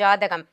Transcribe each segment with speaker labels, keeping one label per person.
Speaker 1: ஜாதகம்.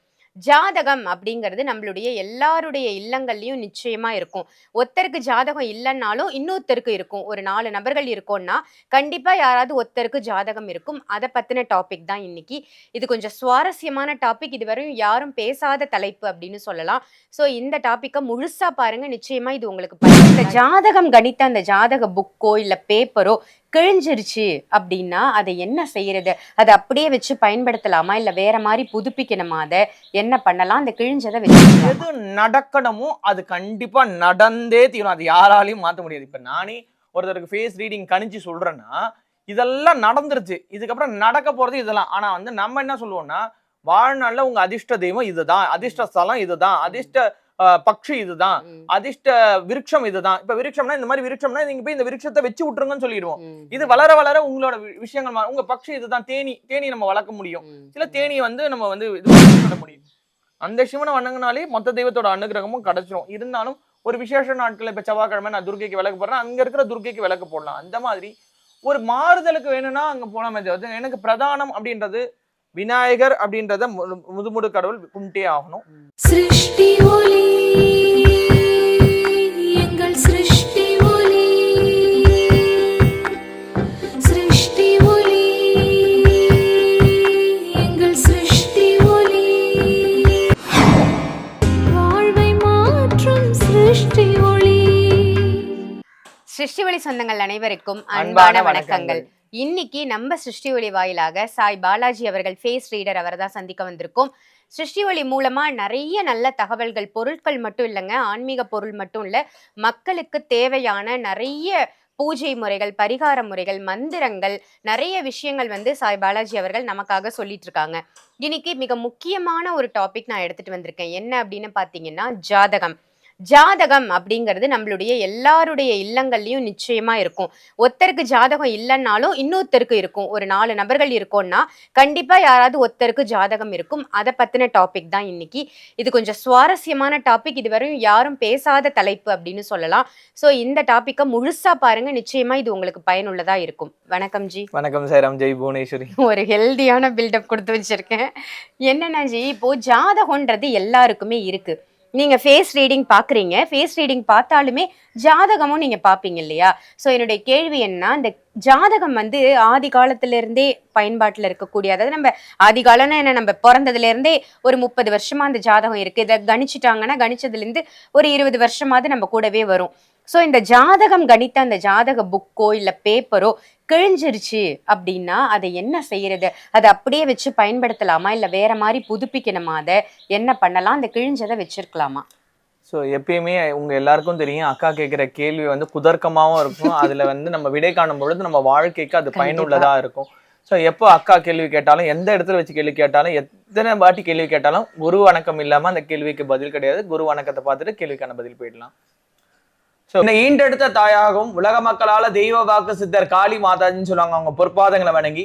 Speaker 1: ஜாதகம் அப்படிங்கிறது நம்மளுடைய எல்லாருடைய இல்லங்கள்லையும் நிச்சயமா இருக்கும். ஒருத்தருக்கு ஜாதகம் இல்லைன்னாலும் இன்னொருத்தருக்கு இருக்கும். ஒரு நாலு நபர்கள் இருக்கோம்னா கண்டிப்பா யாராவது ஒருத்தருக்கு ஜாதகம் இருக்கும். அதை பத்தின டாபிக் தான் இன்னைக்கு. இது கொஞ்சம் சுவாரஸ்யமான டாபிக் இதுவரையும் யாரும் பேசாத தலைப்பு அப்படின்னு சொல்லலாம். ஸோ இந்த டாப்பிக்கை முழுசா பாருங்க. நிச்சயமா இது உங்களுக்கு இந்த ஜாதகம் கணித்த அந்த ஜாதக புக்கோ இல்ல பேப்பரோ கிழிஞ்சிருச்சு அப்படின்னா அதை என்ன செய்யறது? அதை அப்படியே வச்சு பயன்படுத்தலாமா? இல்ல வேற மாதிரி புதுப்பிக்கணுமா? அதை என்ன பண்ணலாம்? அந்த கிழிஞ்சதை வச்சு
Speaker 2: எது நடக்கணுமோ அது கண்டிப்பா நடந்தே தீரும். அது யாராலையும் மாத்த முடியாது. இப்ப நானே ஒருத்தருக்கு ஃபேஸ் ரீடிங் கணிச்சு சொல்றேன்னா இதெல்லாம் நடந்துருச்சு. இதுக்கப்புறம் நடக்க போறது இதெல்லாம். ஆனா வந்து நம்ம என்ன சொல்லுவோம்னா வாழ்நாளில் உங்க அதிர்ஷ்ட தெய்வம் இதுதான். அதிர்ஷ்ட ஸ்தலம் இதுதான். அதிர்ஷ்ட பக்ஷி இதுதான். அதிர்ஷ்ட விருட்சம் இதுதான். இப்ப விருட்சம்னா இந்த மாதிரி விருட்சம்னா நீங்க போய் இந்த விருட்சத்தை வச்சு விட்டுருங்கன்னு சொல்லிடுவோம். இது வளர வளர உங்களோட விஷயங்கள் உங்க பக்ஷி இதுதான். தேனி தேனி நம்ம வளர்க்க முடியும். சில தேனியை வந்து நம்ம வந்து இது பண்ண முடியும். அந்த சிவனை வணங்கினாலே மொத்த தெய்வத்தோட அனுகிரகமும் கிடைச்சிரும். இருந்தாலும் ஒரு விசேஷ நாட்கள் இப்ப செவ்வாய்க்கிழமை நான் துர்க்கைக்கு விளக்கு போடுறேன். அங்க இருக்கிற துர்க்கைக்கு விளக்கு போடலாம். அந்த மாதிரி ஒரு மாறுதலுக்கு வேணும்னா அங்க தவிர்த்து எனக்கு பிரதானம் அப்படின்றது விநாயகர் அப்படின்றத முதுமுடு கடவுள் கும்பிட்டே ஆகணும்.
Speaker 3: சிருஷ்டி ஒளி எங்கள் சிருஷ்டி ஒளி. சிருஷ்டி ஒளி எங்கள் சிருஷ்டி ஒளி. வாழ்வை மாற்றும் சிருஷ்டி ஒளி.
Speaker 1: சிருஷ்டி ஒளி சொந்தங்கள் அனைவருக்கும்
Speaker 2: அன்பான வணக்கங்கள்.
Speaker 1: இன்னைக்கு நம்ம சிருஷ்டி ஒளி வாயிலாக சாய் பாலாஜி அவர்கள் ஃபேஸ் ரீடர் அவரை தான் சந்திக்க வந்திருக்கோம். சிருஷ்டி ஒளி மூலமா நிறைய நல்ல தகவல்கள் பொருட்கள் மட்டும் இல்லைங்க ஆன்மீக பொருள் மட்டும் இல்லை மக்களுக்கு தேவையான நிறைய பூஜை முறைகள் பரிகார முறைகள் மந்திரங்கள் நிறைய விஷயங்கள் வந்து சாய் பாலாஜி அவர்கள் நமக்காக சொல்லிட்டு இருக்காங்க. இன்னைக்கு மிக முக்கியமான ஒரு டாபிக் நான் எடுத்துட்டு வந்திருக்கேன். என்ன அப்படின்னு பாத்தீங்கன்னா ஜாதகம். ஜாதகம் அப்படிங்கிறது நம்மளுடைய எல்லாருடைய இல்லங்கள்லயும் நிச்சயமா இருக்கும். ஒருத்தருக்கு ஜாதகம் இல்லைன்னாலும் இன்னொருத்தருக்கு இருக்கும். ஒரு நாலு நபர்கள் இருக்கோம்னா கண்டிப்பா யாராவது ஒருத்தருக்கு ஜாதகம் இருக்கும். அதை பத்தின டாபிக் தான் இன்னைக்கு. இது கொஞ்சம் சுவாரஸ்யமான டாபிக் இதுவரையும் யாரும் பேசாத தலைப்பு அப்படின்னு சொல்லலாம். ஸோ இந்த டாபிக்கை முழுசா பாருங்க. நிச்சயமா இது உங்களுக்கு பயனுள்ளதா இருக்கும். வணக்கம் ஜி.
Speaker 2: வணக்கம் சாய்ராம் ஜெய் புவனேஸ்வரி.
Speaker 1: ஒரு ஹெல்தியான பில்டப் கொடுத்து வச்சிருக்கேன். என்னன்னா ஜி இப்போ ஜாதகம்ன்றது எல்லாருக்குமே இருக்கு. நீங்கள் ஃபேஸ் ரீடிங் பார்க்குறீங்க ஃபேஸ் ரீடிங் பார்த்தாலுமே ஜாதகமும் நீங்கள் பார்ப்பீங்க இல்லையா? ஸோ என்னுடைய கேள்வி என்ன இந்த ஜாதகம் வந்து ஆதி காலத்துல பயன்பாட்டில் இருக்கக்கூடிய அதாவது நம்ம ஆதி காலம்னா என்ன? நம்ம பிறந்ததுலேருந்தே ஒரு முப்பது வருஷமாக அந்த ஜாதகம் இருக்குது இதை கணிச்சிட்டாங்கன்னா கணிச்சதுலேருந்து ஒரு இருபது வருஷமாவது நம்ம கூடவே வரும். ஸோ இந்த ஜாதகம் கணித்த அந்த ஜாதக புக்கோ இல்ல பேப்பரோ கிழிஞ்சிருச்சு அப்படின்னா அதை என்ன செய்யறது? அதை அப்படியே வச்சு பயன்படுத்தலாமா? இல்ல வேற மாதிரி புதுப்பிக்கணுமா? அதை என்ன பண்ணலாம்? அந்த கிழிஞ்சதை வச்சிருக்கலாமா?
Speaker 2: ஸோ எப்பயுமே உங்க எல்லாருக்கும் தெரியும் அக்கா கேட்குற கேள்வி வந்து குதர்க்கமாவும் இருக்கும். அதுல வந்து நம்ம விடை காணும் பொழுது நம்ம வாழ்க்கைக்கு அது
Speaker 1: கண்டிப்பா.
Speaker 2: பயனுள்ளதா இருக்கும். ஸோ எப்போ அக்கா கேள்வி கேட்டாலும் எந்த இடத்துல வச்சு கேள்வி கேட்டாலும் எத்தனை வாட்டி கேள்வி கேட்டாலும் குரு வணக்கம் இல்லாம அந்த கேள்விக்கு பதில் கிடையாது. குரு வணக்கத்தை பார்த்துட்டு கேள்விக்கான பதில் போயிடலாம். இந்த ஈண்டெடுத்த தாயாகவும் உலக மக்களால தெய்வ வாக்கு சித்தர் காளி மாதாஜின்னு சொல்லுவாங்க. அவங்க பொற்பாதங்களை வணங்கி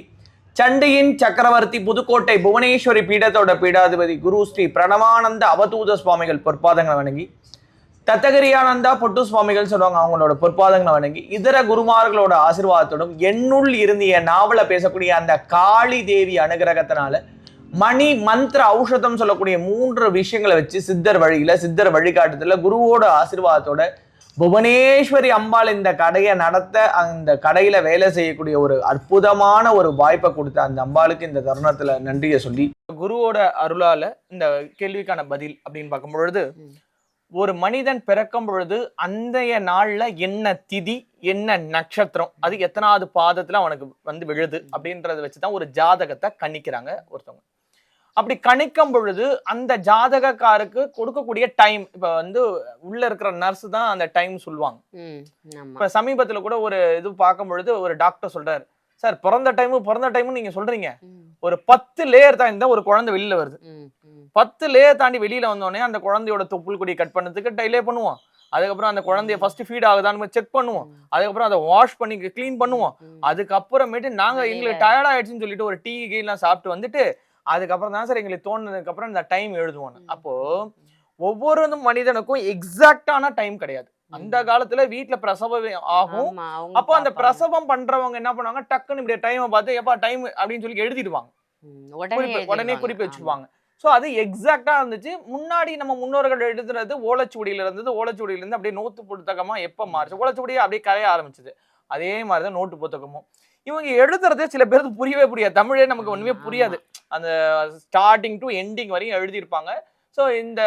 Speaker 2: சண்டியின் சக்கரவர்த்தி புதுக்கோட்டை புவனேஸ்வரி பீடத்தோட பீடாதிபதி குரு ஸ்ரீ பிரணவானந்த அவதூத சுவாமிகள் பொற்பாதங்களை வணங்கி தத்தகிரியானந்தா பொட்டு சுவாமிகள் சொல்லுவாங்க அவங்களோட பொற்பாதங்களை வணங்கி இதர குருமார்களோட ஆசிர்வாதத்தோடும் என்னுள் இருந்திய நாவல பேசக்கூடிய அந்த காளி தேவி அனுகிரகத்தினால மணி மந்திர ஔஷதம் சொல்லக்கூடிய மூன்று விஷயங்களை வச்சு சித்தர் வழியில சித்தர் வழிகாட்டுதல குருவோட ஆசிர்வாதத்தோட புவனேஸ்வரி அம்பாள் இந்த கடையை நடத்த அந்த கடையில வேலை செய்யக்கூடிய ஒரு அற்புதமான ஒரு வாய்ப்பை கொடுத்த அந்த அம்பாளுக்கு இந்த தருணத்துல நன்றியை சொல்லி குருவோட அருளால இந்த கேள்விக்கான பதில் அப்படின்னு பார்க்கும் பொழுது. ஒரு மனிதன் பிறக்கும் பொழுது அந்தைய நாள்ல என்ன திதி என்ன நட்சத்திரம் அது எத்தனாவது பாதத்துல அவனுக்கு வந்து விழுது அப்படின்றத வச்சுதான் ஒரு ஜாதகத்தை கணிக்கிறாங்க ஒருத்தவங்க அப்படி கணிக்கும் பொழுது அந்த ஜாதகக்காருக்கு கொடுக்கக்கூடிய டைம் இப்ப வந்து உள்ள இருக்கிற நர்ஸ் தான் அந்த டைம் சொல்லுவாங்க. இப்ப சமீபத்துல கூட ஒரு இது பார்க்கும் பொழுது ஒரு டாக்டர் சொல்றாரு. சார் பிறந்த டைம் பிறந்த டைம் நீங்க சொல்றீங்க. ஒரு பத்து லேயர் தாண்டி தான் ஒரு குழந்தை வெளியில வருது. பத்து லேயர் தாண்டி வெளியில வந்தோடனே அந்த குழந்தையோட தொப்புள் கொடி கட் பண்ணதுக்கு டிலே பண்ணுவோம். அதுக்கப்புறம் அந்த குழந்தைய ஃபர்ஸ்ட் ஃபீட் ஆகுதான்னு செக் பண்ணுவோம். அதுக்கப்புறம் அதை வாஷ் பண்ணி க்ளீன் பண்ணுவோம். அதுக்கப்புறமேட்டு நாங்க. எங்களுக்கு டயர்ட் ஆயிடுச்சுன்னு சொல்லிட்டு ஒரு டீ கீலாம் சாப்பிட்டு வந்துட்டு அதுக்கப்புறம் தான் சார் எங்களுக்கு தோணுனதுக்கு அப்புறம் இந்த டைம் எழுதுவோம். அப்போ ஒவ்வொரு மனிதனுக்கும் எக்ஸாக்டான டைம் கிடையாது. அந்த காலத்துல வீட்ல பிரசவம் ஆகும். அப்போ அந்த. பிரசவம் பண்றவங்க என்ன பண்ணுவாங்க? டக்குன்னு இப்படி டைமை பார்த்து எப்பா டைம் அப்படின்னு சொல்லி எழுதிடுவாங்க.
Speaker 1: உடனே
Speaker 2: குறிப்பு. வச்சுக்குவாங்க ஸோ அது எக்ஸாக்டா இருந்துச்சு. முன்னாடி நம்ம முன்னோர்கள் எழுதுறது ஓலைச்சுவடியில இருந்தது. ஓலைச்சுவடியில இருந்து அப்படியே நோட்டு புத்தகமா எப்ப மாறுச்சு? ஓலைச்சுவடியே அப்படியே கரைய ஆரம்பிச்சது. அதே மாதிரி தான் நோட்டு புத்தகமும். இவங்க எழுதுறதே சில பேருக்கு புரியவே புரியாது. தமிழே நமக்கு ஒண்ணுமே. புரியாது. அந்த ஸ்டார்டிங் டு எண்டிங் வரையும் எழுதியிருப்பாங்க. ஸோ இந்த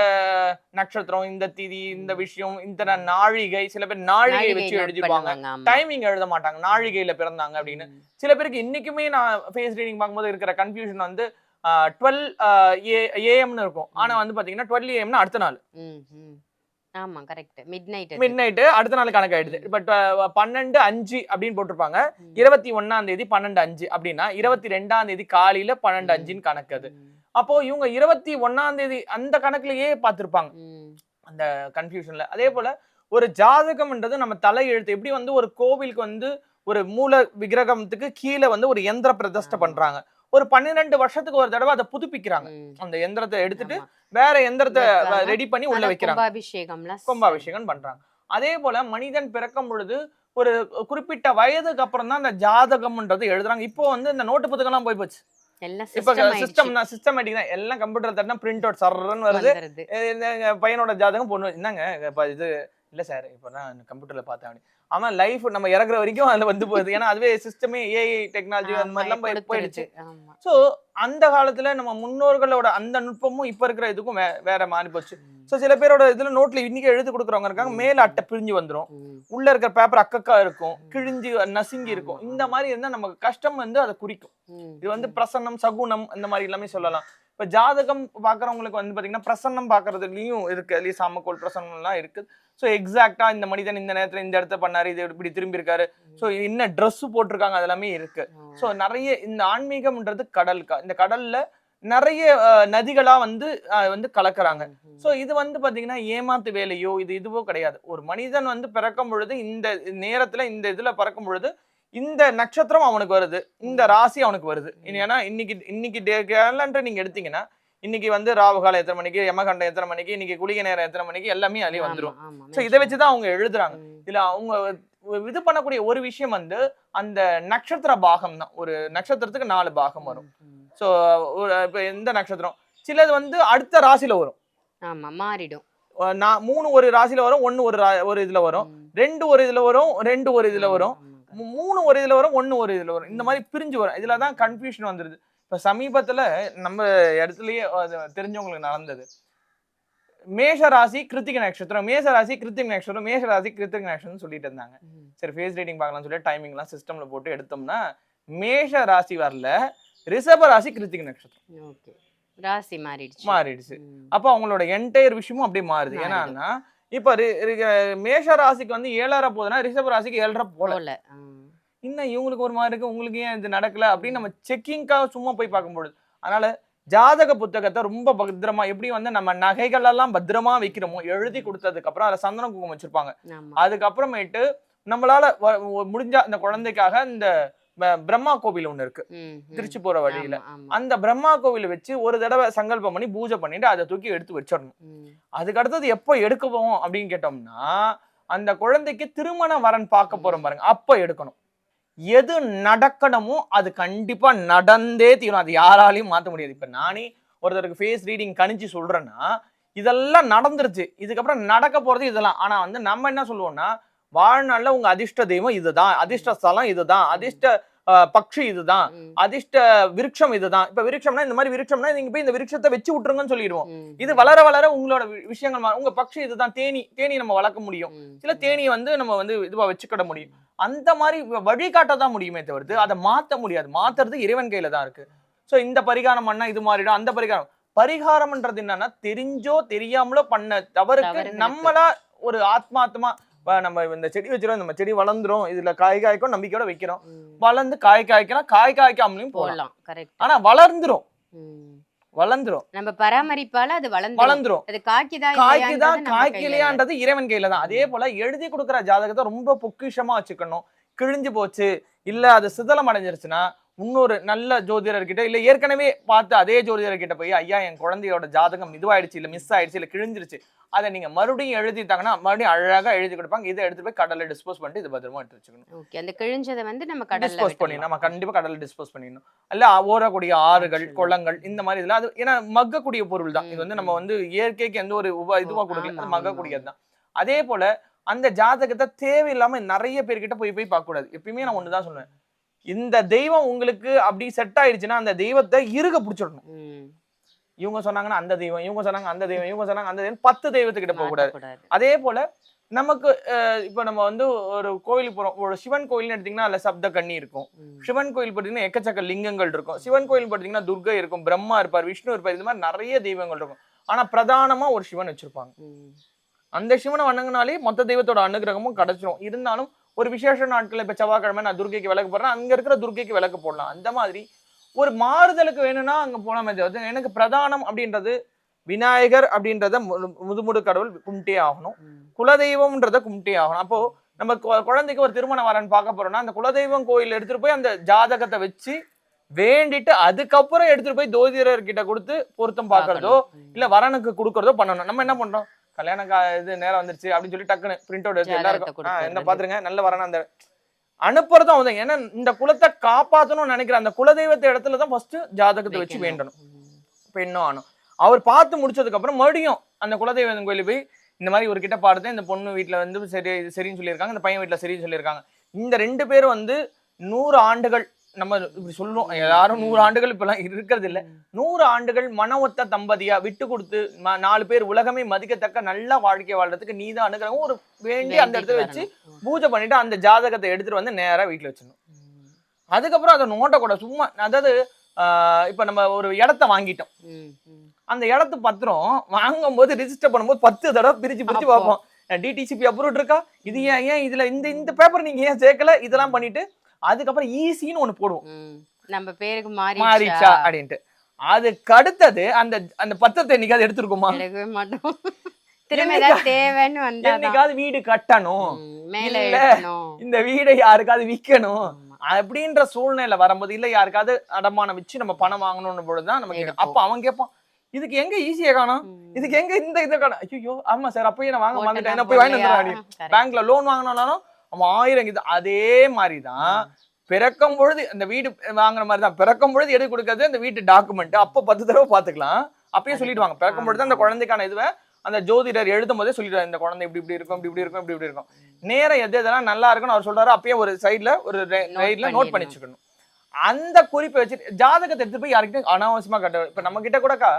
Speaker 2: நட்சத்திரம் இந்த திதி இந்த விஷயம் இந்த நாழிகை சில பேர் நாழிகை வச்சு எழுதிப்பாங்க. டைமிங் எழுத மாட்டாங்க. நாழிகையில பிறந்தாங்க அப்படின்னு. சில பேருக்கு இன்னைக்குமே நான் ஃபேஸ் ரீடிங் பார்க்கும்போது இருக்கிற கன்ஃபியூஷன் வந்து டுவெல் ஏஎம்னு இருக்கும். ஆனா வந்து பாத்தீங்கன்னா டுவெல் ஏஎம்னா அடுத்த நாள்.
Speaker 1: ஆமா correct midnight
Speaker 2: midnight அடுத்த நாள் கணக்காயிடுது. பட் பன்னெண்டு அஞ்சு அப்படின்னு போட்டிருப்பாங்க. இருபத்தி ஒன்னாம் தேதி பன்னெண்டு அஞ்சு அப்படின்னா இருபத்தி ரெண்டாம் தேதி காலையில பன்னெண்டு அஞ்சுன்னு கணக்கு அது. அப்போ இவங்க இருபத்தி ஒன்னாம் தேதி அந்த கணக்குலயே பார்த்திருப்பாங்க. அந்த கன்ஃபியூஷன்ல அதே போல ஒரு ஜாதகம்ன்றது நம்ம தலை எழுத்து எப்படி வந்து ஒரு கோவிலுக்கு வந்து ஒரு மூல விக்கிரகத்துக்கு கீழே வந்து ஒரு எந்திர பிரதிஷ்டை. பண்றாங்க. ஒரு பன்னிரெண்டு வருஷத்துக்கு ஒரு தடவை அதை புதுப்பிக்கிறாங்க. அந்த எந்திரத்தை எடுத்துட்டு வேற எந்திரத்தை. ரெடி பண்ணி உள்ள வைக்கிறாங்க.
Speaker 1: கும்பாபிஷேகம்லாம்
Speaker 2: கும்பாபிஷேகம் பண்றாங்க. அதே போல மனிதன் பிறக்கும் பொழுது ஒரு குறிப்பிட்ட வயதுக்கு அப்புறம் தான் அந்த ஜாதகம்ன்றது எழுதுறாங்க. இப்போ வந்து இந்த நோட்டு புத்தகம்லாம் போய் போச்சு. இப்ப
Speaker 1: சிஸ்டம்
Speaker 2: தான் சிஸ்டமேட்டிக் தான் எல்லாம் கம்ப்யூட்டர் தட்டினா பிரிண்ட் அவுட் சர்றன்னு வருது. பையனோட ஜாதகம் பொண்ணு. என்னங்க இது இல்ல சார் இப்போ நான் கம்ப்யூட்டர்ல பார்த்தேன் அப்படி. ஆமா லைஃப் நம்ம இறக்குற வரைக்கும் அதுல வந்து போகுது. ஏன்னா அதுவே சிஸ்டமே ஏஐ டெக்னாலஜி அந்த மாதிரிலாம் போய்- போயிடுச்சு. ஸோ அந்த காலத்துல நம்ம முன்னோர்களோட அந்த நுட்பமும் இப்ப இருக்கிற இதுக்கும் வே- வேற மாறி போச்சு. ஸோ சில பேரோட இதுல நோட்ல இன்னைக்கு எழுதி கொடுக்குறவங்க இருக்காங்க. மேல அட்டை பிரிஞ்சு வந்துரும்.
Speaker 1: ம்.
Speaker 2: உள்ள இருக்கிற பேப்பர் அக்கக்கா இருக்கும். கிழிஞ்சு நசுங்கி இருக்கும். இந்த மாதிரி இருந்தா நமக்கு கஷ்டம் வந்து அதை குறிக்கும். இது வந்து பிரசன்னம் சகுனம் இந்த மாதிரி எல்லாமே சொல்லலாம். இப்ப ஜாதகம் பாக்குறவங்களுக்கு வந்து பாத்தீங்கன்னா பிரசன்னம் பாக்குறதுலயும் இருக்கு. அதுலயும் சாமக்கோள் பிரசன்னம் எல்லாம் இருக்கு ஸோ எக்ஸாக்டா இந்த மனிதன் இந்த நேரத்துல இந்த இடத்த பண்ணாரு இது இப்படி திரும்பி இருக்காரு ஸோ என்ன Dress போட்டிருக்காங்க அது எல்லாமே இருக்கு ஸோ நிறைய இந்த ஆன்மீகம்ன்றது கடல் க- இந்த கடல்ல நிறைய நதிகளா வந்து வந்து கலக்குறாங்க. ஸோ இது வந்து பாத்தீங்கன்னா ஏமாத்து வேலையோ இது இதுவோ கிடையாது. ஒரு மனிதன் வந்து பிறக்கும் பொழுது இந்த நேரத்துல இந்த இதுல பிறக்கும் பொழுது இந்த நட்சத்திரம் அவனுக்கு வருது. இந்த ராசி அவனுக்கு வருது. ஏன்னா இன்னைக்கு இன்னைக்கு கேலண்டர் நீங்க எடுத்தீங்கன்னா இன்னைக்கு வந்து ராவு காலம் எத்தனை மணிக்கு யமகண்டம் எத்தனை மணிக்கு இன்னைக்கு குளிகை நேரம் எத்தனை மணிக்கு எல்லாமே
Speaker 1: ஆமா, ஆமா,
Speaker 2: ஸோ இதை வச்சுதான் அவங்க எழுதுறாங்க. இதுல அவங்க இது பண்ணக்கூடிய ஒரு விஷயம் வந்து அந்த நட்சத்திர பாகம் தான். ஒரு நட்சத்திரத்துக்கு நாலு பாகம் வரும். ஸோ இப்போ எந்த நட்சத்திரம்? சிலது வந்து அடுத்த ராசியில வரும்.
Speaker 1: ஆமா மாறிடும்.
Speaker 2: நான் மூணு ஒரு ராசியில வரும் ஒன்னு ஒரு ஒரு இதுல வரும். ரெண்டு ஒரு இதுல வரும் ரெண்டு ஒரு இதுல வரும். மூணு ஒரு இதுல வரும் ஒன்னு ஒரு இதுல வரும். இந்த மாதிரி பிரிஞ்சு வரும். இதுல தான் கன்ஃபியூஷன் வந்துருது. இப்ப சமீபத்துல நம்ம இடத்துலயே தெரிஞ்சவங்களுக்கு நடந்தது. மேஷ ராசி கிருத்திக நட்சத்திரம். மேஷ ராசி கிருத்திக நட்சத்திரம். மேஷ ராசி கிருத்திக நட்சத்திரம் சொல்லிட்டு இருந்தாங்க. சரி ஃபேஸ் ரீடிங் பார்க்கலாம் சொல்லி டைமிங்லாம் சிஸ்டம்ல போட்டு எடுத்தோம்னா மேஷ ராசி வரல ரிஷப ராசி கிருத்திக நட்சத்திரம்.
Speaker 1: ஓகே. ராசி மாறிடுச்சு.
Speaker 2: மாறிடுச்சு. அப்போ அவங்களோட என்டையர் விஷயமும் அப்படியே மாறுது. ஏன்னா இப்ப மேஷ ராசிக்கு வந்து ஏழரை போகுதுன்னா ரிஷப ராசிக்கு ஏழரை போல. இன்னும் இவங்களுக்கு ஒரு மாதிரி இருக்கு உங்களுக்கு ஏன் இது நடக்கல அப்படின்னு நம்ம செக்கிங்காக சும்மா போய் பார்க்கும்பொழுது அதனால ஜாதக புத்தகத்தை ரொம்ப பத்திரமா எப்படி வந்து நம்ம நகைகள் எல்லாம் பத்திரமா வைக்கிறோமோ எழுதி கொடுத்ததுக்கு அப்புறம் அதுல சந்தன குங்குமம் வச்சிருப்பாங்க. அதுக்கப்புறமேட்டு நம்மளால முடிஞ்ச அந்த குழந்தைக்காக இந்த பிரம்மா கோவில் ஒண்ணு இருக்கு. திருச்சி போற வழியில. அந்த பிரம்மா கோவில வச்சு ஒரு தடவை சங்கல்பம் பண்ணி பூஜை பண்ணிட்டு அதை தூக்கி எடுத்து வச்சிடணும். அதுக்கு அடுத்தது எப்போ எடுக்க போவோம் அப்படின்னு கேட்டோம்னா அந்த குழந்தைக்கு திருமண வரன் பார்க்க போறோம் பாருங்க. அப்ப எடுக்கணும். எது நடக்கணுமோ அது கண்டிப்பா நடந்தே தீரும். அது யாராலையும் மாத்த முடியாது. இப்ப நானே ஒருத்தருக்கு ஃபேஸ் ரீடிங் கணிச்சு சொல்றேன்னா இதெல்லாம் நடந்துருச்சு. இதுக்கப்புறம் நடக்க போறது இதெல்லாம். ஆனா வந்து நம்ம என்ன சொல்லுவோம்னா வாழ்நாள்ல உங்க அதிர்ஷ்ட தெய்வம் இதுதான். அதிர்ஷ்ட ஸ்தலம் இதுதான். அதிர்ஷ்ட பக்ஷி இதுதான். அதிர்ஷ்ட விருட்சம் இதுதான். இப்ப விருட்சம்னா இந்த மாதிரி விருட்சம்னா நீங்க போய் இந்த விருட்சத்தை வச்சு விட்டுருங்கன்னு சொல்லிடுவோம். இது வளர வளர உங்களோட விஷயங்கள். உங்க பக்ஷி இதுதான். தேனி தேனி நம்ம வளர்க்க முடியும். சில தேனியை வந்து நம்ம வந்து இதுவா வச்சுக்கிட முடியும். அந்த மாதிரி வழிகாட்ட தான் முடியுமே தவிர்த்து அதை மாத்த முடியாது. மாத்துறது இறைவன் கையில தான் இருக்கு. சோ இந்த பரிகாரம் பண்ணா இது மாறிடும். அந்த பரிகாரம். பரிகாரம்ன்றது என்னன்னா தெரிஞ்சோ தெரியாமலோ பண்ண தவறுக்கு. நம்மளா ஒரு ஆத்மாத்மா வ- நம்ம இந்த செடி வச்சிரும் நம்ம செடி வளர்ந்துரும். இதுல காய் காய்க்கும் நம்பிக்கையோட வைக்கிறோம். வளர்ந்து காய் காய்க்கலாம் காய் காய்க்காமலையும்
Speaker 1: போடலாம்
Speaker 2: ஆனா வளர்ந்துரும். வளர்ந்துரும்.
Speaker 1: நம்ம பராமரிப்பால அது வளர்ந்து
Speaker 2: வளர்ந்துரும்.
Speaker 1: அது காய்க்குதா
Speaker 2: காய்க்குதா. காய்க்கலையான்றது இறைவன் கையில தான். அதே போல எழுதி கொடுக்குற ஜாதகத்தை ரொம்ப பொக்கிஷமா வச்சுக்கணும். கிழிஞ்சு போச்சு. இல்ல அது சிதலம் அடைஞ்சிருச்சுன்னா இன்னொரு நல்ல ஜோதிடர்கிட்ட இல்ல ஏற்கனவே பார்த்து அதே ஜோதிடர்கிட்ட போய் ஐயா என் குழந்தையோட ஜாதகம் இதுவாயிடுச்சு இல்ல மிஸ் ஆயிடுச்சு இல்ல கிழிஞ்சிருச்சு. அதை நீங்க மறுபடியும் எழுதிட்டாங்கன்னா மறுபடியும் அழகா எழுதி கொடுப்பாங்க. இதை எடுத்துட்டு போய் கடல்ல டிஸ்போஸ் பண்ணிட்டு இது பத்திரமா எடுத்து வச்சுக்கணும்.
Speaker 1: ஓகே அந்த கிழிஞ்சதை வந்து நம்ம
Speaker 2: டிஸ்போஸ் பண்ணி. நம்ம கண்டிப்பா கடல்ல டிஸ்போஸ் பண்ணிடணும். அல்ல ஓடக்கூடிய ஆறுகள். குளங்கள் இந்த மாதிரி இதெல்லாம் அது ஏன்னா மக்கக்கூடிய பொருள் தான். இது வந்து நம்ம வந்து இயற்கைக்கு எந்த ஒரு உப இதுவா கொடுக்கல. மக்கக்கூடியது தான். அதே போல அந்த ஜாதகத்தை தேவையில்லாம நிறைய பேர்கிட்ட போய் போய் பார்க்க கூடாது எப்பயுமே நான் ஒண்ணுதான் சொல்லுவேன். இந்த தெய்வம் உங்களுக்கு அப்படி செட் ஆயிடுச்சுன்னா அந்த தெய்வத்தை இருக பிடிச்சிடணும். இவங்க சொன்னாங்கன்னா அந்த தெய்வம் இவங்க சொன்னாங்க அந்த தெய்வம் இவங்க சொன்னாங்க அந்த தெய்வம் பத்து தெய்வத்துக்கிட்ட போக கூடாது
Speaker 1: மாட்டக்கூடாது.
Speaker 2: அதே போல நமக்கு இப்ப நம்ம வந்து ஒரு கோயிலுக்கு போறோம் ஒரு சிவன் கோயில்னு எடுத்தீங்கன்னா அதுல சப்த கண்ணி இருக்கும். சிவன் கோயில் பார்த்தீங்கன்னா எக்கச்சக்க லிங்கங்கள் இருக்கும் சிவன் கோயில் பார்த்தீங்கன்னா துர்கை இருக்கும் பிரம்மா இருப்பார் விஷ்ணு இருப்பார் இந்த மாதிரி நிறைய தெய்வங்கள் இருக்கும் ஆனா பிரதானமா ஒரு சிவன் வச்சிருப்பாங்க. அந்த சிவனை வணங்கினாலே மொத்த தெய்வத்தோட அனுகிரகமும் கிடைச்சிரும் இருந்தாலும் ஒரு விசேஷ நாட்கள் இப்ப செவ்வாய்க்கிழமை நான் துர்கைக்கு விளக்கு போடுறேன். அங்க இருக்கிற துர்கைக்கு விளக்கு போடலாம். அந்த மாதிரி ஒரு மாறுதலுக்கு வேணும்னா அங்க போலாமே. தவிர்த்து எனக்கு பிரதானம் அப்படின்றது விநாயகர் அப்படின்றத முதுமுடு கடவுள் கும்பிட்டே ஆகணும். குலதெய்வம்ன்றத கும்பிட்டே ஆகணும். அப்போ நம்ம குழந்தைக்கு ஒரு திருமண வரன் பார்க்க போறோம்னா அந்த குலதெய்வம் கோயில் எடுத்துட்டு போய் அந்த ஜாதகத்தை வச்சு வேண்டிட்டு அதுக்கப்புறம் எடுத்துட்டு போய் ஜோதிடர் கிட்ட கொடுத்து பொருத்தம் பார்க்கறதோ. இல்ல வரனுக்கு கொடுக்கறதோ பண்ணணும். நம்ம என்ன பண்றோம்? கல்யாணம் கா- இது நேரம் வந்துருச்சு அப்படின்னு சொல்லி டக்குன்னு பிரிண்ட் அவுட் எடுத்து எல்லாருக்கும். என்ன பாத்துருங்க நல்ல வரணும் அந்த அனுப்புறதும் அவன் ஏன்னா இந்த குலத்தை காப்பாத்தணும்னு நினைக்கிற அந்த குலதெய்வத்தை இடத்துல தான் ஃபர்ஸ்ட் ஜாதகத்தை வச்சு. வேண்டணும். பெண்ணும் ஆணும் அவர் பார்த்து முடிச்சதுக்கு அப்புறம் மறுபடியும் அந்த குலதெய்வம் கோயிலுக்கு போய் இந்த மாதிரி ஒரு கிட்ட பாடுறது இந்த பொண்ணு வீட்ல வந்து சரி சரின்னு சொல்லியிருக்காங்க இந்த பையன் வீட்ல சரின்னு சொல்லியிருக்காங்க இந்த ரெண்டு பேரும் வந்து நூறு ஆண்டுகள் நம்ம இப்படி சொல்லுவோம் யாரும் நூறு ஆண்டுகள் இப்பெல்லாம் இருக்கிறது இல்ல நூறு ஆண்டுகள் மன ஒத்த தம்பதியா விட்டு கொடுத்து நாலு பேர் உலகமே மதிக்கத்தக்க நல்ல வாழ்க்கை வாழ்றதுக்கு நீதான் அனுகிரகம். ஒரு வேண்டி அந்த இடத்துல வச்சு. பூஜை பண்ணிட்டு அந்த ஜாதகத்தை எடுத்துட்டு வந்து நேரா வீட்டுல வச்சிடணும். அதுக்கப்புறம் அதை நோட்டக்கூடாது சும்மா அதாவது இப்ப நம்ம ஒரு இடத்த வாங்கிட்டோம். அந்த இடத்து பத்திரம் வாங்கும்போது ரிஜிஸ்டர் பண்ணும்போது பத்து தடவை பிரிச்சு பிரிச்சு. பார்ப்போம். டிடிசிபி அப்ரூவ் இருக்கா? இது ஏன் ஏன் இதுல இந்த இந்த பேப்பர் நீங்க ஏன் சேர்க்கல? இதெல்லாம் பண்ணிட்டு அதுக்கப்புறம் ஈஸின்னு ஒண்ணு போடுவோம்.
Speaker 1: நம்ம பேருக்கு
Speaker 2: மாறிச்சா அப்படின்ட்டு அதுக்கு அடுத்தது அந்த அந்த பத்திரத்தை என்னைக்காவது எடுத்திருக்குமா
Speaker 1: எடுக்கவே மாட்டோம்
Speaker 2: என்னைக்காவது வீடு கட்டணும் இந்த வீடை யாருக்காவது விக்கணும். அப்படின்ற சூழ்நிலை வரும்போது இல்ல யாருக்காவது அடமானம் வச்சு நம்ம பணம் வாங்கணும்னு பொழுதுதான் நம்ம கேட்கணும். அப்ப அவன் கேட்பான் இதுக்கு எங்க ஈஸியா காணும். இதுக்கு எங்க இந்த இதை காணும் ஐயோ ஆமா சார் அப்பயே நான் வாங்க என்ன போய்? வந்துடுறேன். பேங்க்ல லோன் வாங்கினாலும் அவன் ஆயிரம் இது அதே மாதிரிதான் பிறக்கும் பொழுது அந்த வீடு வாங்குற மாதிரி தான் பிறக்கும் பொழுது எடுத்து கொடுக்கறது? அந்த வீட்டு டாக்குமெண்ட் அப்போ பத்து தடவை பாத்துக்கலாம் அப்பயே சொல்லிடுவாங்க. பிறக்கும் பொழுது அந்த குழந்தைக்கான இதுவை அந்த ஜோதிடர் எழுதும் போதே சொல்லிடுவாரு. இந்த குழந்தை இப்படி இப்படி இருக்கும் இப்படி இப்படி இருக்கும் இப்படி இப்படி இருக்கும். நேரம் எது எதெல்லாம் நல்லா இருக்குன்னு அவர் சொல்றாரு அப்பயே ஒரு சைடுல ஒரு ரைட்ல நோட் பண்ணி. வச்சுக்கணும் அந்த குறிப்பை வச்சு ஜாதகத்தை எடுத்து போய் யாருக்கிட்டும் அனாவசியமா கட்ட இப்ப நம்ம கிட்ட கூடக்கா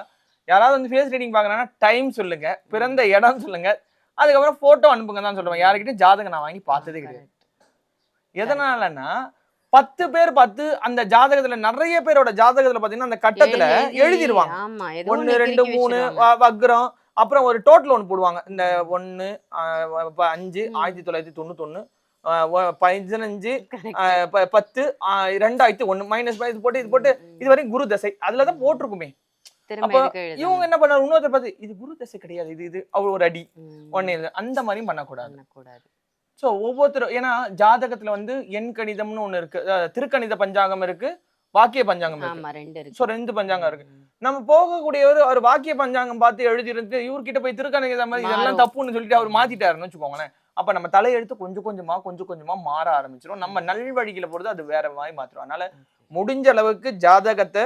Speaker 2: யாராவது வந்து ஃபேஸ் ரீடிங் பாக்குறாங்கன்னா டைம் சொல்லுங்க. பிறந்த இடம் சொல்லுங்க. அதுக்கப்புறம் போட்டோ அனுப்புங்க தான் சொல்லுவேன் யாருக்கிட்டையும் ஜாதகம் நான் வாங்கி பார்த்ததே கிடையாது. எதனாலன்னா பத்து பேர் பார்த்து அந்த ஜாதகத்துல நிறைய பேரோட ஜாதகத்துல பாத்தீங்கன்னா அந்த கட்டத்துல
Speaker 1: எழுதி-
Speaker 2: எழுதிருவாங்க. ஒன்னு ரெண்டு மூணு வக்ரம் அப்புறம் ஒரு டோட்டல் ஒன்று போடுவாங்க. இந்த ப- அஞ்சு. ஆயிரத்தி தொள்ளாயிரத்தி தொண்ணூத்தொன்னு பதினஞ்சு பத்து ரெண்டாயிரத்தி ஒண்ணு மைனஸ் இது போட்டு இது போட்டு. இது வரைக்கும் குரு தசை. அதுலதான் போட்டிருக்குமே. இவங்க என்ன பண்ணாரு இன்னொருத்தர் பார்த்து இது குரு தசை கிடையாது இது இது அவர் ஒரு அடி.
Speaker 1: ம்.
Speaker 2: ஒன்னு இது அந்த மாதிரியும் பண்ணக்கூடாது.
Speaker 1: பண்ணக்கூடாது.
Speaker 2: ஸோ ஒவ்வொருத்தரும் ஏன்னா ஜாதகத்துல வந்து எண் கணிதம்னு ஒண்ணு இருக்கு. திருக்கணித பஞ்சாங்கம் இருக்கு வாக்கிய பஞ்சாங்கம் ஸோ ரெண்டு பஞ்சாங்கம் இருக்கு. நம்ம போகக்கூடியவர் அவர் வாக்கிய பஞ்சாங்கம் பார்த்து எழுதிருந்து இவர்கிட்ட போய் திருக்கணித மாதிரி இதெல்லாம். தப்புன்னு சொல்லிட்டு அவர் மாத்திட்டாருன்னு வச்சுக்கோங்களேன். அப்ப நம்ம தலையெழுத்து கொஞ்சம் கொஞ்சமா கொஞ்சம் கொஞ்சமா மாற ஆரம்பிச்சிடும் நம்ம நல்வழியில போறது அது வேற மாதிரி மாத்திரும். அதனால முடிஞ்ச அளவுக்கு ஜாதகத்தை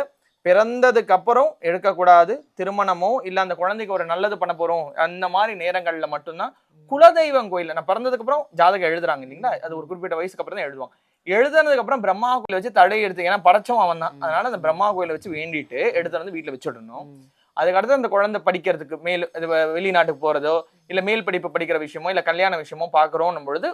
Speaker 2: பிறந்ததுக்கு அப்புறம் எடுக்கக்கூடாது திருமணமோ இல்ல அந்த குழந்தைக்கு ஒரு நல்லது பண்ண போறோம் அந்த மாதிரி நேரங்கள்ல மட்டும்தான் குலதெய்வம் கோயில்ல. நான் பிறந்ததுக்கு அப்புறம் ஜாதகம் எழுதுறாங்க இல்லைங்களா? அது ஒரு குறிப்பிட்ட வயசுக்கு அப்புறம் தான் எழுதுவாங்க எழுதுனதுக்கு அப்புறம் பிரம்மா கோயில வச்சு தடை எடுத்து ஏன்னா படைச்சவன் அவன் தான். அதனால அந்த பிரம்மா கோயில வச்சு வேண்டிட்டு எடுத்து வந்து வீட்டுல வச்சுடணும். அதுக்கடுத்து அந்த குழந்தை படிக்கிறதுக்கு மேல் இது வெளிநாட்டுக்கு போறதோ இல்ல மேல் படிப்பு படிக்கிற விஷயமோ இல்ல கல்யாண விஷயமோ பாக்குறோம் பொழுது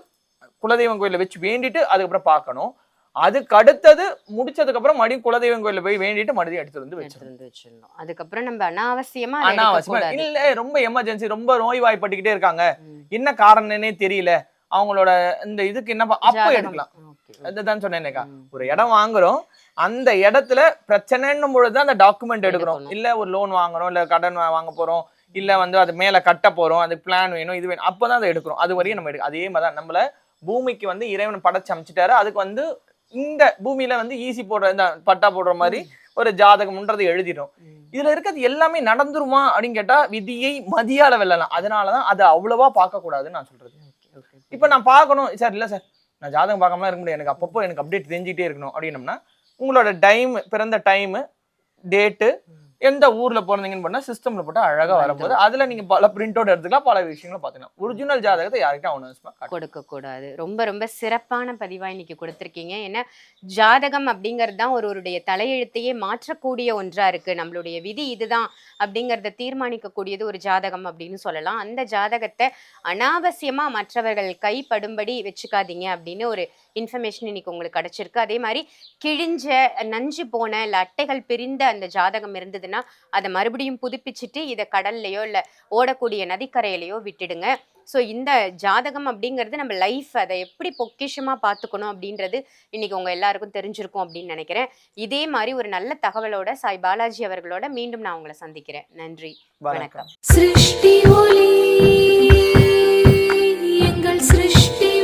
Speaker 2: குலதெய்வம் கோயில வச்சு வேண்டிட்டு அதுக்கப்புறம் பார்க்கணும் அதுக்கு அடுத்தது முடிச்சதுக்கு அப்புறம் மறுபடியும் குலதெய்வம் கோயில போய் வேண்டிட்டு மறுபடியும் எடுத்து வந்து வச்சிடணும்
Speaker 1: அதுக்கப்புறம் நம்ம அனாவசியமா அதை
Speaker 2: அனாவசியமா. இல்ல ரொம்ப எமர்ஜென்சி ரொம்ப நோய்வாய்ப்பட்டுக்கிட்டே இருக்காங்க
Speaker 1: ம்.
Speaker 2: என்ன காரணம்னே தெரியல அவங்களோட இந்த இதுக்கு என்ன அப்ப. எடுக்கலாம். அதுதான் சொன்னேனேக்கா. ஒரு இடம் வாங்குறோம் அந்த இடத்துல பிரச்சனைன்னும் பொழுது அந்த டாக்குமெண்ட் எடுக்கிறோம். இல்ல ஒரு லோன் வாங்குறோம் இல்ல கடன் வாங்க போறோம் இல்ல வந்து அது மேல கட்ட போறோம் அதுக்கு பிளான் வேணும் இது வேணும் அப்பதான் அதை எடுக்கிறோம் அது வரையும் நம்ம எடுக்க அதே மாதிரி நம்மள பூமிக்கு வந்து இறைவன் படைச்சு அமைச்சிட்டாரு அதுக்கு வந்து இந்த பூமியில வந்து ஈஸி போடுற இந்த பட்டா போடுற மாதிரி ஒரு ஜாதகம்ன்றது எழுதிடும். இதுல இருக்கிறது எல்லாமே நடந்துருமா அப்படின்னு கேட்டா விதியை மதியால வெல்லலாம். அதனாலதான் அதை அவ்வளவா பார்க்க கூடாதுன்னு நான் சொல்றது. இப்ப நான் பார்க்கணும். சார் இல்ல சார். நான் ஜாதகம் பார்க்காம இருக்க முடியாது. எனக்கு அப்பப்போ எனக்கு அப்டேட் தெரிஞ்சுட்டே இருக்கணும் அப்படின்னம்னா உங்களோட டைம் பிறந்த டைம் டேட்டு எந்த ஊர்ல பிறந்தீங்கன்னு பண்ணா சிஸ்டம்ல போட்டு அழகா வரும்போது அதுல நீங்க பல பிரிண்ட் அவுட் எடுத்துக்கலாம் பல விஷயங்களை பாத்துக்கலாம். ஒரிஜினல் ஜாதகத்தை யார்கிட்ட அவனஸ்மா
Speaker 1: கொடுக்க கூடாது. ரொம்ப ரொம்ப சிறப்பான பதிவா இன்னைக்கு கொடுத்துருக்கீங்க. ஏன்னா ஜாதகம் அப்படிங்கிறது தான் ஒருவருடைய தலையெழுத்தையே மாற்றக்கூடிய ஒன்றா இருக்கு. நம்மளுடைய விதி இதுதான் அப்படிங்கிறத தீர்மானிக்கக்கூடியது ஒரு ஜாதகம் அப்படின்னு சொல்லலாம். அந்த ஜாதகத்தை அனாவசியமா மற்றவர்கள் கைப்படும்படி வச்சுக்காதீங்க அப்படின்னு ஒரு இன்ஃபர்மேஷன் இன்னைக்கு உங்களுக்கு கிடைச்சிருக்கு. அதே மாதிரி கிழிஞ்ச நஞ்சு போன இல்ல அட்டைகள் பிரிந்த அந்த ஜாதகம் இருந்ததுன்னா அதை மறுபடியும் புதுப்பிச்சுட்டு இதை கடல்லையோ இல்ல ஓடக்கூடிய நதிக்கரையிலையோ விட்டுடுங்க. ஸோ இந்த ஜாதகம் அப்படிங்கிறது நம்ம லைஃப் அதை எப்படி பொக்கிஷமா பார்த்துக்கணும் அப்படின்றது இன்னைக்கு உங்க எல்லாருக்கும் தெரிஞ்சிருக்கும் அப்படின்னு நினைக்கிறேன். இதே மாதிரி ஒரு நல்ல தகவலோட சாய் பாலாஜி அவர்களோட மீண்டும் நான் உங்களை சந்திக்கிறேன். நன்றி.
Speaker 2: வணக்கம்.
Speaker 1: வணக்கம்.
Speaker 3: சிருஷ்டி ஒளி எங்கள் சிருஷ்டி